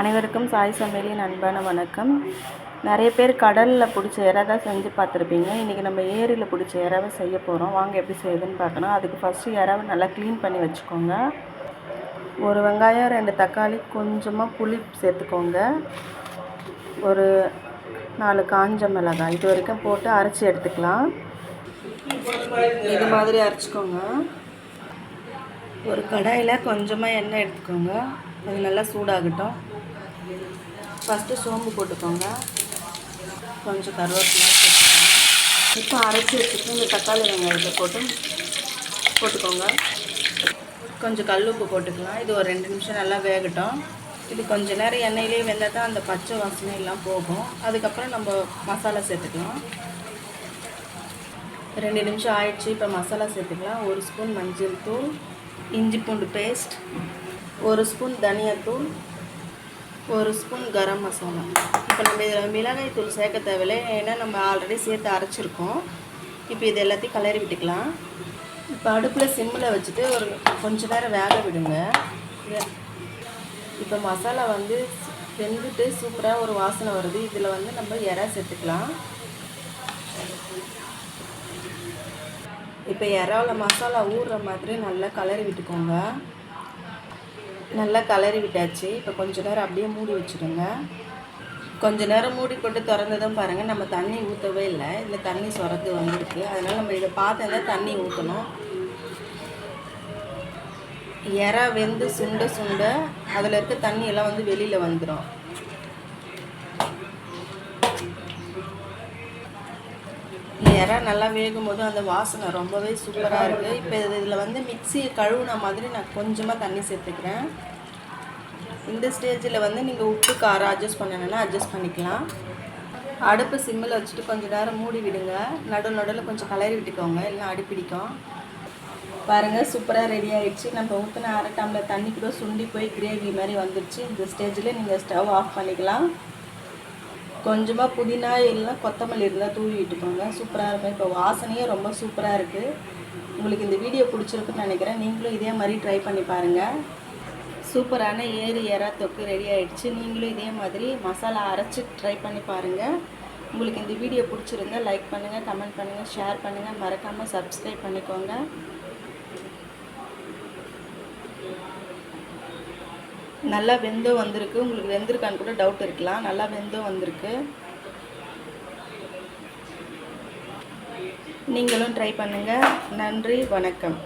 அனைவருக்கும் சாய் சமையலின் அன்பான வணக்கம். நிறைய பேர் கடலில் பிடிச்ச இறை தான் செஞ்சு பார்த்துருப்பீங்க. இன்றைக்கி நம்ம ஏரியில் பிடிச்ச இறவை செய்ய போகிறோம் வாங்க எப்படி செய்யுதுன்னு பார்க்கணும். அதுக்கு ஃபஸ்ட்டு இறவை நல்லா க்ளீன் பண்ணி வச்சுக்கோங்க. ஒரு வெங்காயம் ரெண்டு தக்காளி கொஞ்சமாக புளி சேர்த்துக்கோங்க. ஒரு நாலு காஞ்ச மிளகாய் இது வரைக்கும் போட்டு அரைச்சி எடுத்துக்கலாம். இது மாதிரி அரைச்சிக்கோங்க. ஒரு கடாயில் கொஞ்சமாக எண்ணெய் எடுத்துக்கோங்க. அது நல்லா சூடாகட்டும். ஃபஸ்ட்டு சோம்பு போட்டுக்கோங்க. கொஞ்சம் கருவேப்பிலை இப்போ அரைச்சி வச்சுட்டு இந்த தக்காளி வெங்காயத்தை போட்டு போட்டுக்கோங்க. கொஞ்சம் கல் உப்பு போட்டுக்கலாம். இது ஒரு ரெண்டு நிமிஷம் நல்லா வேகட்டும். இது கொஞ்ச நேரம் எண்ணெயிலே வெந்தால் தான் அந்த பச்சை வாசனை எல்லாம் போகும். அதுக்கப்புறம் நம்ம மசாலா சேர்த்துக்கலாம். ரெண்டு நிமிஷம் ஆயிடுச்சு இப்போ மசாலா சேர்த்துக்கலாம். ஒரு ஸ்பூன் மஞ்சள் தூள் இஞ்சி பூண்டு பேஸ்ட் ஒரு ஸ்பூன் தனியாத்தூள் ஒரு ஸ்பூன் கரம் மசாலா. இப்போ நம்ம இதில் மிளகாய் தூள் சேர்க்க தேவையில்லை. ஏன்னா நம்ம ஆல்ரெடி சேர்த்து அரைச்சிருக்கோம். இப்போ இது எல்லாத்தையும் கலரி விட்டுக்கலாம். இப்போ அடுப்பில் சிம்மில் வச்சுட்டு ஒரு கொஞ்ச நேரம் வேக விடுங்க. இப்போ மசாலா வந்து வெந்துட்டு சூப்பராக ஒரு வாசனை வருது. இதில் வந்து நம்ம இறா சேர்த்துக்கலாம். இப்போ இறாவில் மசாலா ஊறுற மாதிரி நல்லா கலரி விட்டுக்கோங்க. நல்லா கலரி விட்டாச்சு. இப்போ கொஞ்ச நேரம் அப்படியே மூடி வச்சுடுங்க. கொஞ்ச நேரம் மூடி போட்டு திறந்ததும் பாருங்கள் நம்ம தண்ணி ஊற்றவே இல்லை. இதில் தண்ணி சுரந்து வந்துருக்கு. அதனால் நம்ம இதை பார்த்தா தண்ணி ஊற்றணும் இறா வெந்து சுண்ட சுண்ட அதில் இருக்க தண்ணியெல்லாம் வந்து வெளியில் வந்துடும் இறா நல்லா வேகும் போது அந்த வாசனை ரொம்பவே சூப்பராக இருக்குது இப்போ இதில் வந்து மிக்சியை கழுவுன மாதிரி நான் கொஞ்சமாக தண்ணி சேர்த்துக்கிறேன். இந்த ஸ்டேஜில் வந்து நீங்கள் உப்பு காரம் அட்ஜஸ்ட் பண்ணணும்னா அட்ஜஸ்ட் பண்ணிக்கலாம். அடுப்பு சிம்மில் வச்சுட்டு கொஞ்சம் நேரம் மூடி விடுங்க. நடு நடுவில் கொஞ்சம் கலரி விட்டுக்கோங்க. இல்லைனா அடிப்பிடிக்கும் பாருங்கள் சூப்பராக ரெடி ஆகிடுச்சு நம்ம ஊற்றின அரை டம்ளர் தண்ணி கூட சுண்டி போய் கிரேவி மாதிரி வந்துடுச்சு இந்த ஸ்டேஜில் நீங்கள் ஸ்டவ் ஆஃப் பண்ணிக்கலாம். கொஞ்சமாக புதினா இல்லைனா கொத்தமல்லி இருந்தால் தூவி விட்டுக்கோங்க. சூப்பராக இருக்கும். இப்போ வாசனையே ரொம்ப சூப்பராக இருக்குது உங்களுக்கு இந்த வீடியோ பிடிச்சிருக்குன்னு நினைக்கிறேன். நீங்களும் இதே மாதிரி ட்ரை பண்ணி பாருங்கள் சூப்பரான ஏரி எறா தொக்கு ரெடி ஆகிடுச்சு நீங்களும் இதே மாதிரி மசாலா அரைச்சி ட்ரை பண்ணி பாருங்கள் உங்களுக்கு இந்த வீடியோ பிடிச்சிருந்தா லைக் பண்ணுங்கள் கமெண்ட் பண்ணுங்கள் ஷேர் பண்ணுங்கள் மறக்காமல் சப்ஸ்கிரைப் பண்ணிக்கோங்க. நல்லா வெந்தும் வந்திருக்கு. உங்களுக்கு வெந்திருக்கான்னு கூட டவுட் இருக்கலாம். நல்லா வெந்தும் வந்திருக்கு. நீங்களும் ட்ரை பண்ணுங்கள் நன்றி. வணக்கம்.